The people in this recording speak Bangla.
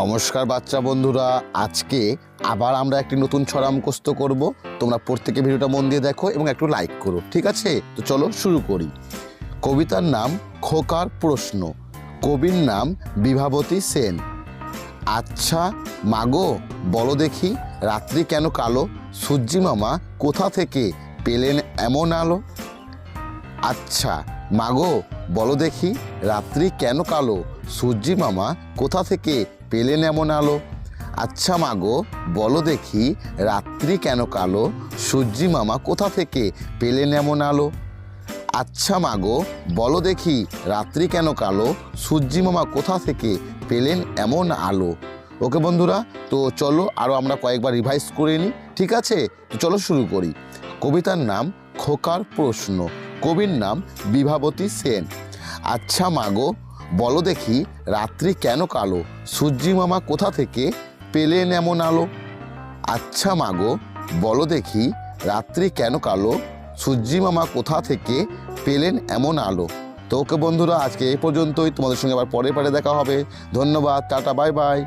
নমস্কার বাচ্চা বন্ধুরা, আজকে আবার আমরা একটি নতুন ছড়া মুখস্থ করব। তোমরা প্রত্যেকে ভিডিওটা মন দিয়ে দেখো এবং একটু লাইক করো, ঠিক আছে? তো চলো শুরু করি। কবিতার নাম খোকার প্রশ্ন। কবির নাম বিভাবতী সেন। আচ্ছা মাগো, বলো দেখি, রাত্রি কেন কালো? সূর্যি মামা কোথা থেকে পেলেন এমন আলো? আচ্ছা মাগো, বলো দেখি, রাত্রি কেন কালো? সূর্যি মামা, কোথা থেকে পেলেন এমন আলো? আচ্ছা মাগো, বলো দেখি, রাত্রি কেন কালো? সূর্যি মামা, কোথা থেকে পেলেন এমন আলো? আচ্ছা মাগো, বলো দেখি, রাত্রি কেন কালো? সূর্যি মামা, কোথা থেকে পেলেন এমন আলো? ওকে বন্ধুরা, তো চলো আরও আমরা কয়েকবার রিভাইজ করে নিই, ঠিক আছে? তো চলো শুরু করি। কবিতার নাম, খোকার প্রশ্ন। কবির নাম বিভাবতী সেন। আচ্ছা মাগো, বলো দেখি, রাত্রি কেন কালো? সূর্যি মামা কোথা থেকে পেলেন এমন আলো? আচ্ছা মাগো, বলো দেখি, রাত্রি কেন কালো? সূর্যি মামা কোথা থেকে পেলেন এমন আলো? তো ওকে বন্ধুরা, আজকে এই পর্যন্তই। তোমাদের সঙ্গে আবার পরে পরে দেখা হবে। ধন্যবাদ, টাটা, বাই বাই।